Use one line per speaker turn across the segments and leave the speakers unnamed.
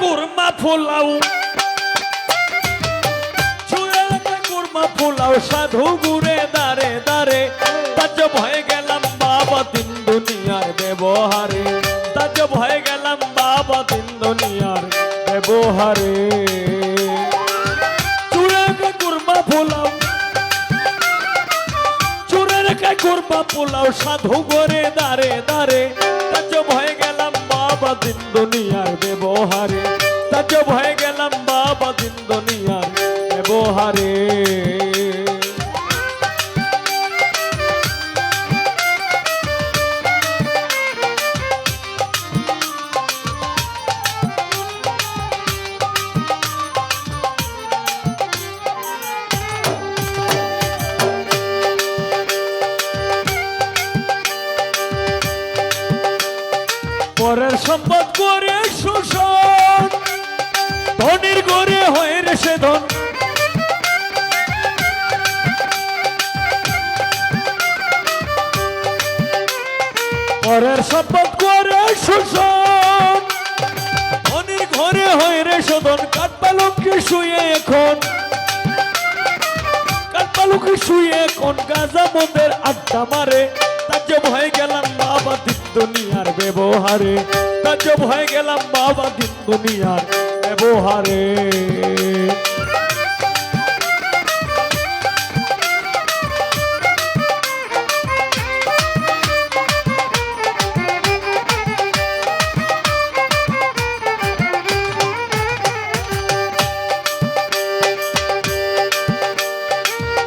কুরমা ফুলাও। চুরে রাখা কুরমা ফুলাও, সাধু গুরে দারে দারে। তাজ্জব হয়ে গেলাম বাবা দিন দুনিয়ার ব্যবহারে। তাজ্জব হয়ে গেলাম বাবা দিন দুনিয়ার ব্যবহারে। চুরে রাখা কুরমা ফুলাও। চুরে রেখে কুরমা পোলাও সাধু করে দাঁড়ে দাঁড়ে পরের সম্পদ করে শোষণ। ধনির গড়ে হয়ে রে সে ধন। পরের সম্পদ করে শোষণ। ধনির ঘরে হয়ে রে শোধন কাঠপালকে শুয়ে এখন। কাঠপালকে শুয়ে এখন। গাজা মন্দের আড্ডা মারে। তাজ্জব হয়ে গেলাম বাবা দিন দুনিয়ার ব্যবহারে। তাজ্জব হয়ে গেলাম বাবা দিন দুনিয়ার ব্যবহারে।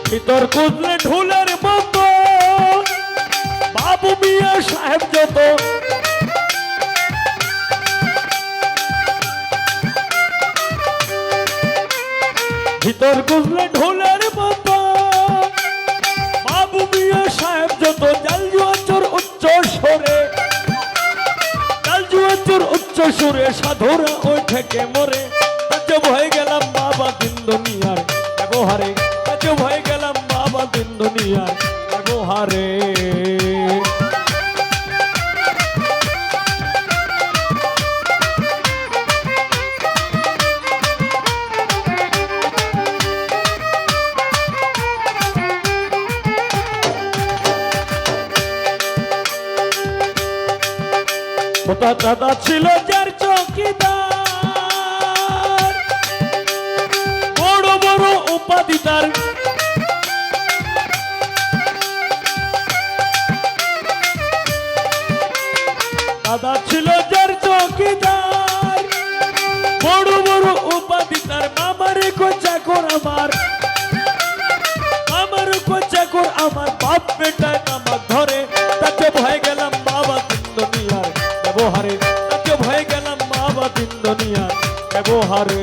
ভিতর খুঁজলে ঢুলের সাহেব যত ভিতর খুঁজলে ঢুলের মতো। বাবু মিয়া সাহেব যত জাল জুয়াচর উচ্চ সরে জাল জুয়াচর উচ্চ সুরে সাধুরা ওই থেকে মরে। তাজ্জব হয়ে গেলাম বাবা দিন দুনিয়ার ব্যবহারে। তাজ্জব হয়ে গেলাম বাবা দিন দুনিয়ার ব্যবহারে। মোটা দাদা ছিল যার চৌকিদার। বড় বড় উপাধি তার। দাদা ছিল যার চৌকিদার। বড় বড় উপাধি তার। মামারে কোচা কর আমার আমার ব্যবহারে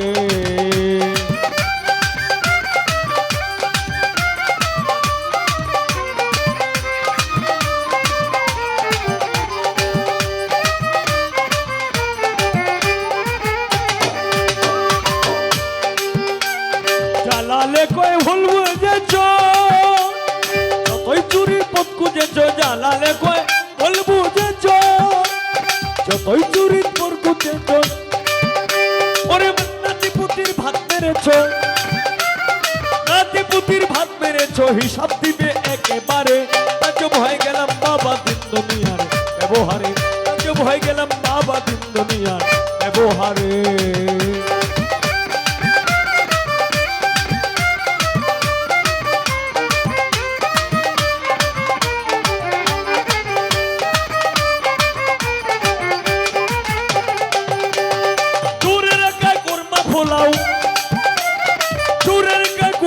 জ্বালালে কয় ভুল বুঝেছ? যতই চুরির পথ খুঁজেছ জ্বালালে কয় ভুল বুঝেছ? যতই চুরির পর খুঁজেছ মেরেছ নাতি পুতির ভাত মেরেছ, হিসাব দিবে একেবারে। তাকে ভয় গেলাম বাবা দিন দুনিয়ার ব্যবহারে। তাকে ভয় গেলাম বাবা দিন দুনিয়ার ব্যবহারে।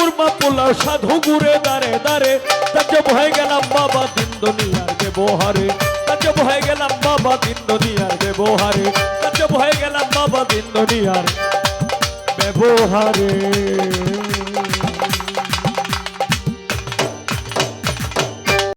কুরমা পোলা সাধু গুরে দাঁড়ে দাঁড়ে তাজব হয়ে গেলাম বাবা দিন দুনিয়ার ব্যবহারে। তাজব হয়ে গেলাম বাবা দিন দুনিয়ার ব্যবহারে। তাজব হয়ে গেলাম বাবা দিন দুনিয়ার ব্যবহারে।